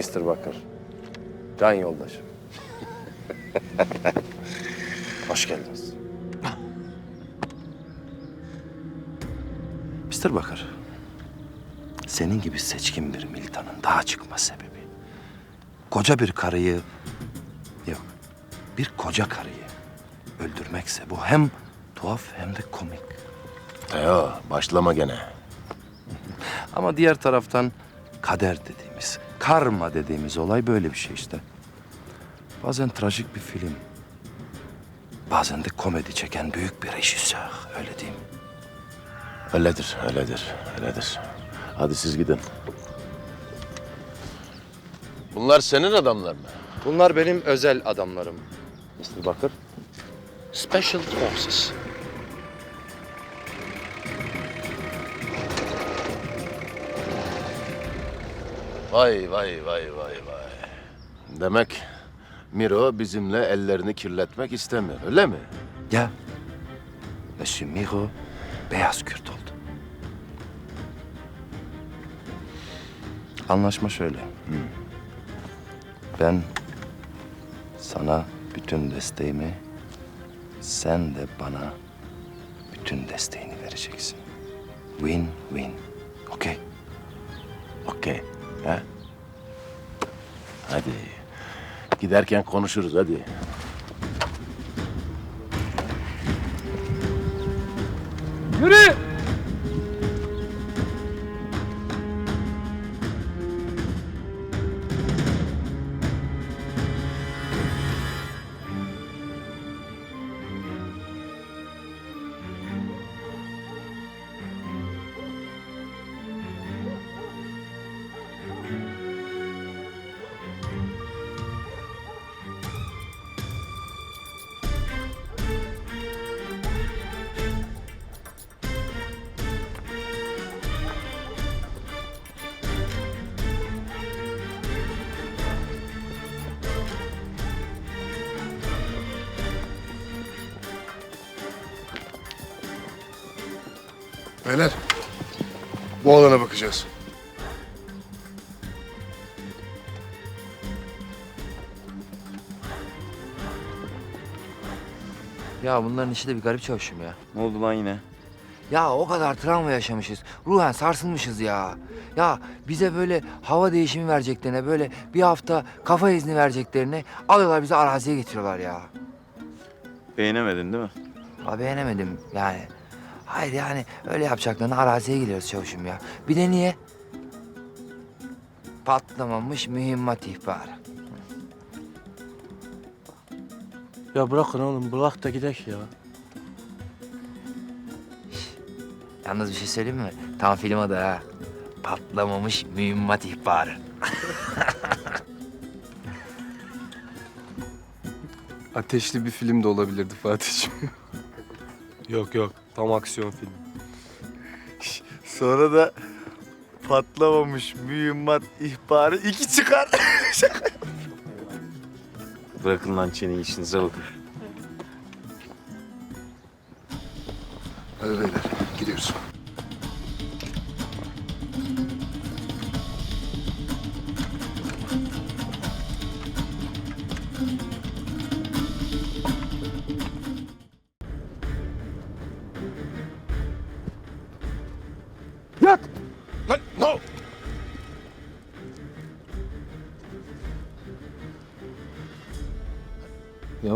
Mr. Bakır. Can yoldaşım. Hoş geldiniz. Mr. Bakır, senin gibi seçkin bir militanın daha çıkma sebebi. Koca bir karıyı, yok bir koca karıyı öldürmekse bu hem tuhaf hem de komik. Teo başlama gene. Ama diğer taraftan kader dediğimiz, karma dediğimiz olay böyle bir şey işte. Bazen trajik bir film, bazen de komedi çeken büyük bir rejisör, öyle diyeyim. Öyledir, öyledir, öyledir. Hadi siz gidin. Bunlar senin adamlar mı? Bunlar benim özel adamlarım. Mr. Bakır. Special Forces. Vay vay vay vay vay. Demek Miro bizimle ellerini kirletmek istemiyor, öyle mi? Ya, Monsieur Miro beyaz Kürt oldu. Anlaşma şöyle. Ben sana bütün desteğimi, sen de bana bütün desteğini vereceksin. Win win. Okey? Okey. Ha? Hadi. Giderken konuşuruz hadi. Beyler, bu alana bakacağız. Ya bunların işi de bir garip çalışım ya. Ne oldu lan yine? Ya o kadar travma yaşamışız. Ruhen sarsılmışız ya. Ya bize böyle hava değişimi vereceklerine, böyle bir hafta kafa izni vereceklerine alıyorlar bizi araziye getiriyorlar ya. Beğenemedin değil mi? Ha beğenemedim yani. Hayır yani öyle yapacaklarına araziye gidiyoruz çavuşum ya. Bir de niye? Patlamamış mühimmat ihbarı. Ya bırakın oğlum bırak da gidek ya. Yalnız bir şey söyleyeyim mi? Tam film adı ha. Patlamamış mühimmat ihbarı. Ateşli bir film de olabilirdi Fatih'ciğim. Yok yok tam aksiyon filmi. Sonra da patlamamış mühimmat ihbarı iki çıkar. Bırakın lan çeneyi işinize bakın. Hadi beyler, gidiyoruz.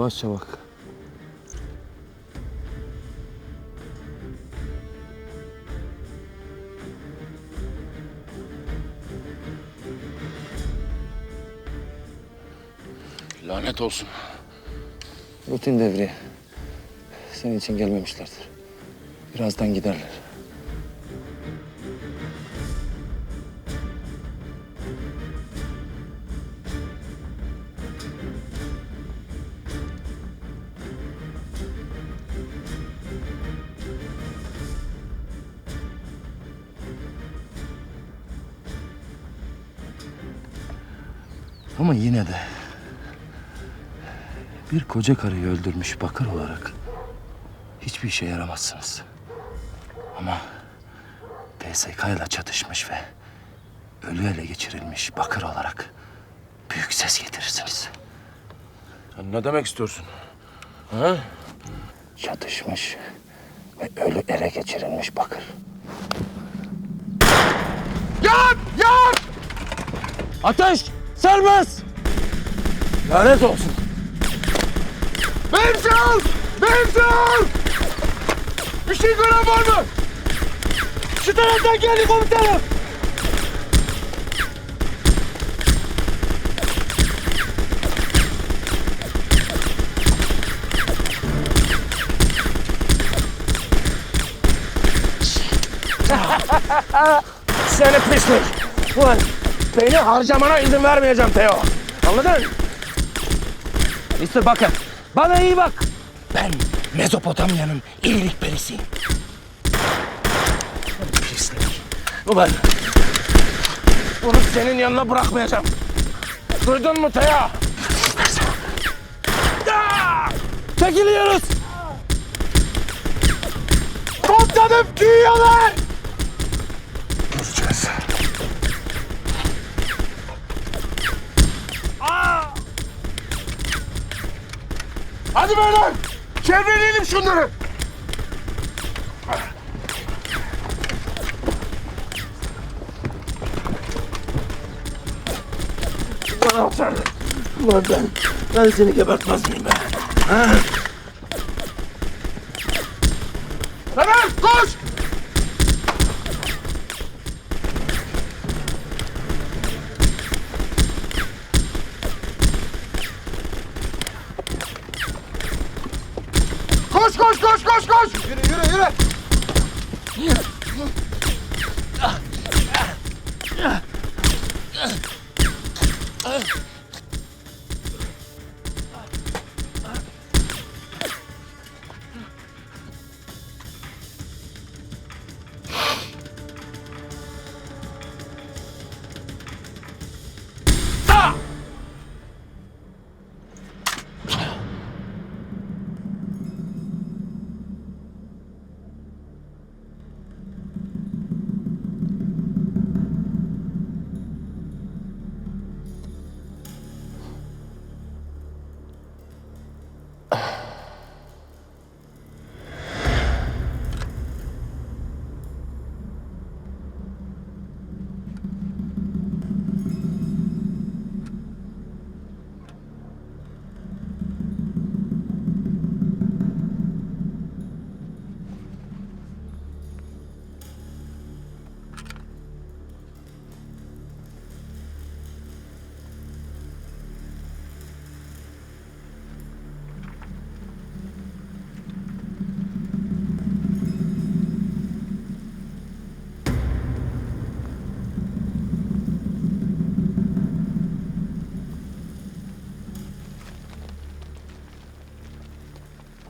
Yavaşça bak. Lanet olsun. Rutin devri. Senin için gelmemişlerdir. Birazdan giderler. Ama yine de bir koca karıyı öldürmüş bakır olarak hiçbir işe yaramazsınız. Ama PSK ile çatışmış ve ölü ele geçirilmiş bakır olarak büyük ses getirirsiniz. Sen ne demek istiyorsun? Ha? Çatışmış ve ölü ele geçirilmiş bakır. Ateş! Serbest! Lanet olsun. Memsal! Memsal! Bir şey gören var mı? Şu taraftan geldi komutanım. Seni pislik. Ulan beni harcamana izin vermeyeceğim Teo. Anladın? İşte bakın. Bana iyi bak. Ben Mezopotamya'nın iyilik perisiyim. Pislik. Ulan. Bunu senin yanına bırakmayacağım. Duydun mu Teo? Çekiliyoruz. Komutanım giyiyorlar. Göreceğiz. Hadi beyler! Çevreleyelim şunları! Ulan ben, ben seni gebertmez miyim be? Hemen koş! Koş koş koş koş koş! Yürü yürü yürü!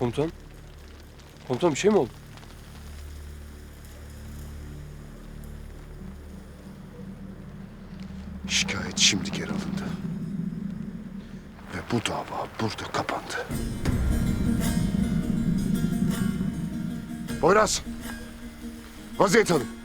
Komutan. Komutan bir şey mi oldu? Şikayet şimdi geri alındı. Ve bu dava burada kapandı. Poyraz! Vaziyet alın.